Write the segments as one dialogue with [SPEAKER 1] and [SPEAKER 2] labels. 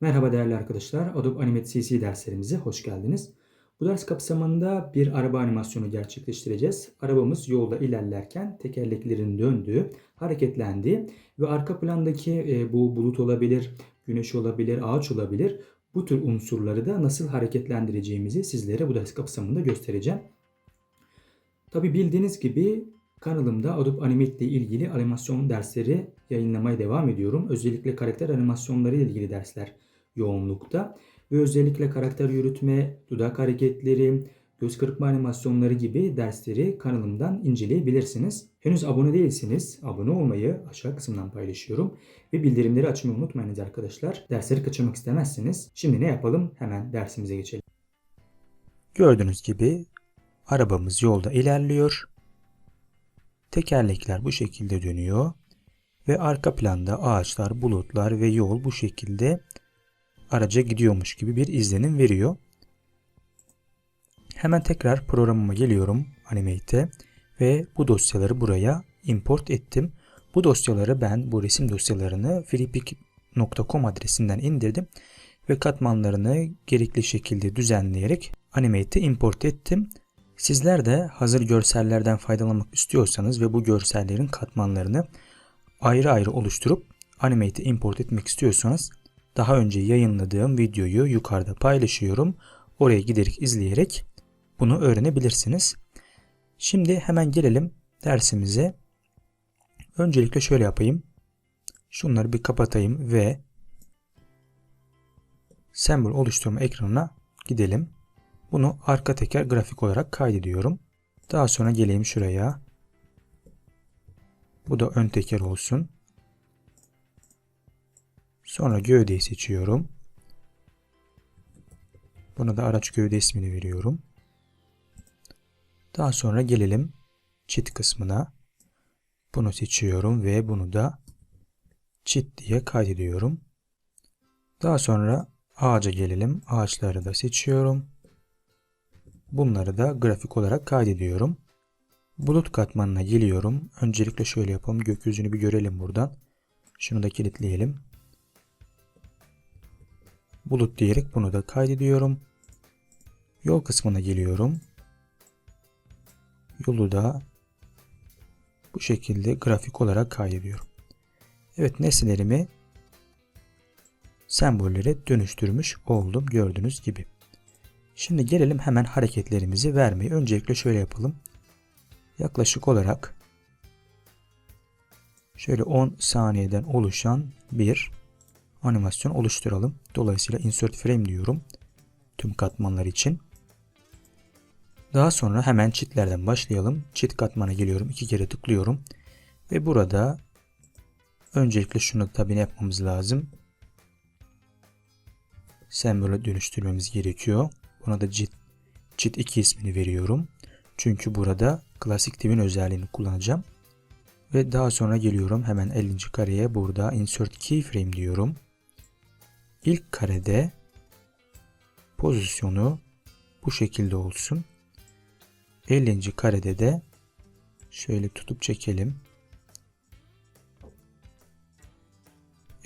[SPEAKER 1] Merhaba değerli arkadaşlar. Adobe Animate CC derslerimize hoş geldiniz. Bu ders kapsamında bir araba animasyonu gerçekleştireceğiz. Arabamız yolda ilerlerken tekerleklerin döndüğü, hareketlendiği ve arka plandaki e, bu bulut olabilir, güneş olabilir, ağaç olabilir. Bu tür unsurları da nasıl hareketlendireceğimizi sizlere bu ders kapsamında göstereceğim. Tabi bildiğiniz gibi kanalımda Adobe Animate ile ilgili animasyon dersleri yayınlamaya devam ediyorum. Özellikle karakter animasyonları ile ilgili dersler yoğunlukta ve özellikle karakter yürütme, dudak hareketleri, göz kırpma animasyonları gibi dersleri kanalımdan inceleyebilirsiniz. Henüz abone değilseniz abone olmayı aşağı kısımdan paylaşıyorum ve bildirimleri açmayı unutmayınız arkadaşlar. Dersleri kaçırmak istemezseniz şimdi ne yapalım? Hemen dersimize geçelim.
[SPEAKER 2] Gördüğünüz gibi arabamız yolda ilerliyor. Tekerlekler bu şekilde dönüyor ve arka planda ağaçlar, bulutlar ve yol bu şekilde araca gidiyormuş gibi bir izlenim veriyor. Hemen tekrar programıma geliyorum Animate'e ve bu dosyaları buraya import ettim. Bu dosyaları ben bu resim dosyalarını freepik.com adresinden indirdim ve katmanlarını gerekli şekilde düzenleyerek Animate'e import ettim. Sizler de hazır görsellerden faydalanmak istiyorsanız ve bu görsellerin katmanlarını ayrı ayrı oluşturup Animate'e import etmek istiyorsanız daha önce yayınladığım videoyu yukarıda paylaşıyorum. Oraya giderek izleyerek bunu öğrenebilirsiniz. Şimdi hemen gelelim dersimize. Öncelikle şöyle yapayım. Şunları bir kapatayım ve sembol oluşturma ekranına gidelim. Bunu arka teker grafik olarak kaydediyorum. Daha sonra geleyim şuraya. Bu da ön teker olsun. Sonra gövdeyi seçiyorum. Buna da araç gövde ismini veriyorum. Daha sonra gelelim çit kısmına. Bunu seçiyorum ve bunu da çit diye kaydediyorum. Daha sonra ağaca gelelim. Ağaçları da seçiyorum. Bunları da grafik olarak kaydediyorum. Bulut katmanına geliyorum. Öncelikle şöyle yapalım. Gökyüzünü bir görelim buradan. Şunu da kilitleyelim bulut diyerek bunu da kaydediyorum. Yol kısmına geliyorum. Yolu da bu şekilde grafik olarak kaydediyorum. Evet nesnelerimi sembollere dönüştürmüş oldum gördüğünüz gibi. Şimdi gelelim hemen hareketlerimizi vermeyi. Öncelikle şöyle yapalım. Yaklaşık olarak şöyle 10 saniyeden oluşan bir animasyon oluşturalım. Dolayısıyla insert frame diyorum. Tüm katmanlar için. Daha sonra hemen çitlerden başlayalım. Çit katmana geliyorum. iki kere tıklıyorum. Ve burada öncelikle şunu tabi ne yapmamız lazım. Sembol'e dönüştürmemiz gerekiyor. Buna da çit, çit 2 ismini veriyorum. Çünkü burada klasik divin özelliğini kullanacağım. Ve daha sonra geliyorum hemen 50. kareye burada insert keyframe diyorum ilk karede pozisyonu bu şekilde olsun. 50. karede de şöyle tutup çekelim.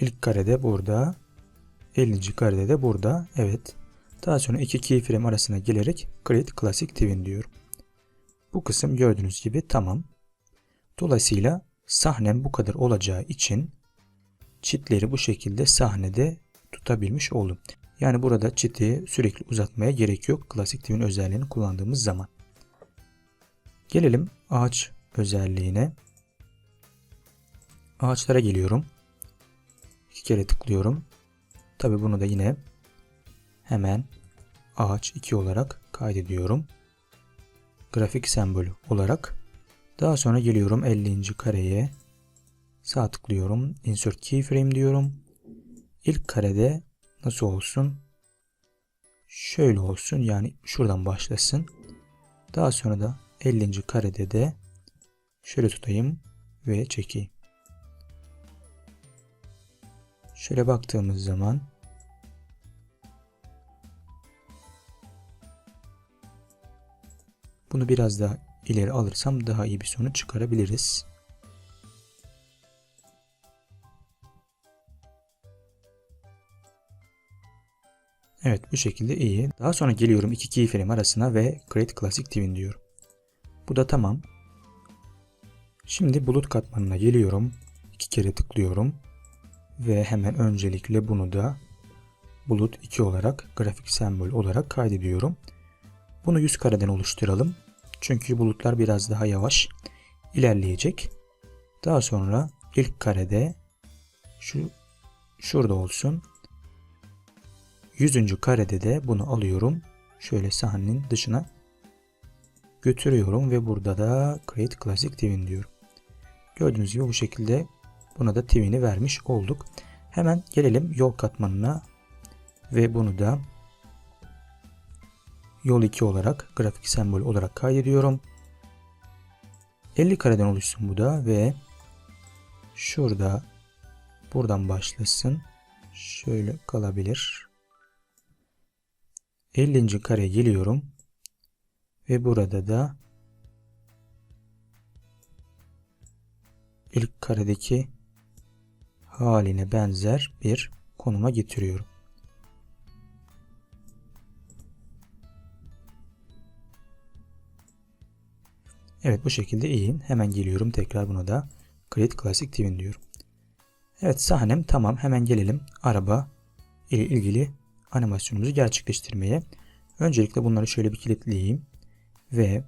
[SPEAKER 2] İlk karede burada. 50. karede de burada. Evet. Daha sonra iki keyframe arasına gelerek Create Classic Twin diyorum. Bu kısım gördüğünüz gibi tamam. Dolayısıyla sahnem bu kadar olacağı için çitleri bu şekilde sahnede tutabilmiş oldum. Yani burada çiteyi sürekli uzatmaya gerek yok. Klasik Twin özelliğini kullandığımız zaman. Gelelim ağaç özelliğine. Ağaçlara geliyorum. İki kere tıklıyorum. Tabi bunu da yine hemen ağaç 2 olarak kaydediyorum. Grafik sembolü olarak. Daha sonra geliyorum 50. kareye. Sağ tıklıyorum. Insert keyframe diyorum. İlk karede nasıl olsun? Şöyle olsun yani şuradan başlasın. Daha sonra da 50. karede de şöyle tutayım ve çekeyim. Şöyle baktığımız zaman bunu biraz daha ileri alırsam daha iyi bir sonuç çıkarabiliriz. Evet bu şekilde iyi. Daha sonra geliyorum iki keyframe arasına ve Create Classic Twin diyorum. Bu da tamam. Şimdi bulut katmanına geliyorum. İki kere tıklıyorum. Ve hemen öncelikle bunu da bulut 2 olarak grafik sembol olarak kaydediyorum. Bunu 100 kareden oluşturalım. Çünkü bulutlar biraz daha yavaş ilerleyecek. Daha sonra ilk karede şu şurada olsun. 100. karede de bunu alıyorum. Şöyle sahnenin dışına götürüyorum ve burada da Create Classic Twin diyorum. Gördüğünüz gibi bu şekilde buna da twin'i vermiş olduk. Hemen gelelim yol katmanına ve bunu da yol 2 olarak grafik sembol olarak kaydediyorum. 50 kareden oluşsun bu da ve şurada buradan başlasın. Şöyle kalabilir. 50. kareye geliyorum. Ve burada da ilk karedeki haline benzer bir konuma getiriyorum. Evet bu şekilde iyi. Hemen geliyorum tekrar buna da Create Classic Twin diyorum. Evet sahnem tamam. Hemen gelelim araba ile ilgili animasyonumuzu gerçekleştirmeye. Öncelikle bunları şöyle bir kilitleyeyim. Ve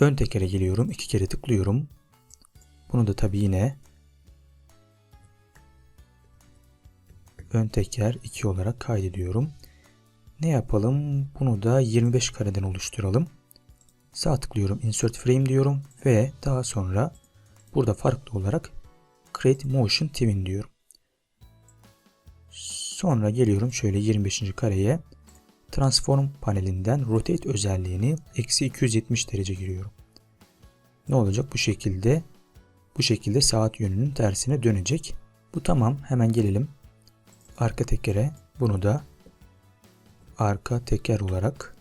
[SPEAKER 2] ön tekere geliyorum. iki kere tıklıyorum. Bunu da tabi yine ön teker 2 olarak kaydediyorum. Ne yapalım? Bunu da 25 kareden oluşturalım. Sağ tıklıyorum Insert Frame diyorum ve daha sonra burada farklı olarak Create Motion Twin diyorum. Sonra geliyorum şöyle 25. kareye Transform panelinden Rotate özelliğini eksi 270 derece giriyorum. Ne olacak bu şekilde? Bu şekilde saat yönünün tersine dönecek. Bu tamam. Hemen gelelim. Arka tekere. Bunu da arka teker olarak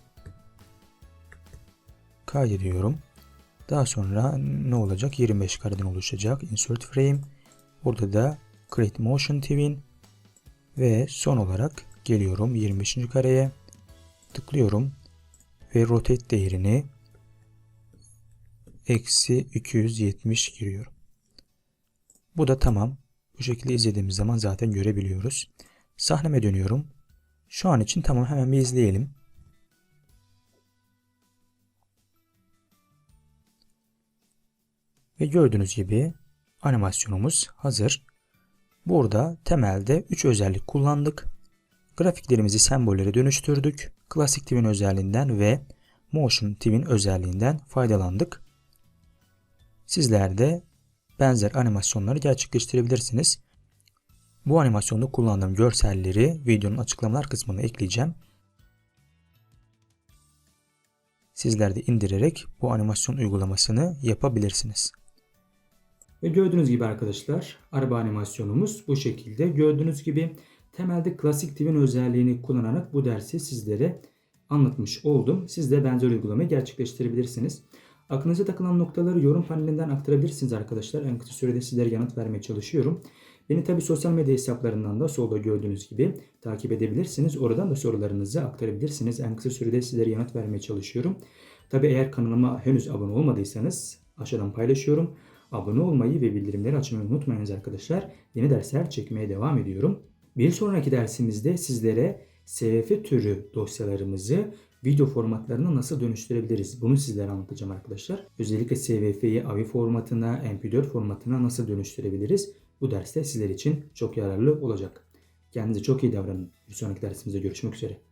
[SPEAKER 2] kaydediyorum. Daha sonra ne olacak? 25 kareden oluşacak. Insert frame. Burada da Create Motion Twin. Ve son olarak geliyorum 25. kareye. Tıklıyorum. Ve Rotate değerini eksi 270 giriyorum. Bu da tamam. Bu şekilde izlediğimiz zaman zaten görebiliyoruz. Sahneme dönüyorum. Şu an için tamam hemen bir izleyelim. Ve gördüğünüz gibi animasyonumuz hazır. Burada temelde 3 özellik kullandık. Grafiklerimizi sembollere dönüştürdük. Classic Twin özelliğinden ve Motion Twin özelliğinden faydalandık. Sizler de benzer animasyonları gerçekleştirebilirsiniz. Bu animasyonda kullandığım görselleri videonun açıklamalar kısmına ekleyeceğim. Sizler de indirerek bu animasyon uygulamasını yapabilirsiniz.
[SPEAKER 1] Ve gördüğünüz gibi arkadaşlar araba animasyonumuz bu şekilde. Gördüğünüz gibi temelde klasik Twin özelliğini kullanarak bu dersi sizlere anlatmış oldum. Siz de benzer uygulamayı gerçekleştirebilirsiniz. Aklınıza takılan noktaları yorum panelinden aktarabilirsiniz arkadaşlar. En kısa sürede sizlere yanıt vermeye çalışıyorum. Beni tabi sosyal medya hesaplarından da solda gördüğünüz gibi takip edebilirsiniz. Oradan da sorularınızı aktarabilirsiniz. En kısa sürede sizlere yanıt vermeye çalışıyorum. Tabi eğer kanalıma henüz abone olmadıysanız aşağıdan paylaşıyorum. Abone olmayı ve bildirimleri açmayı unutmayınız arkadaşlar. Yeni dersler çekmeye devam ediyorum. Bir sonraki dersimizde sizlere SVF türü dosyalarımızı video formatlarına nasıl dönüştürebiliriz? Bunu sizlere anlatacağım arkadaşlar. Özellikle SVF'yi AVI formatına, MP4 formatına nasıl dönüştürebiliriz? Bu derste sizler için çok yararlı olacak. Kendinize çok iyi davranın. Bir sonraki dersimizde görüşmek üzere.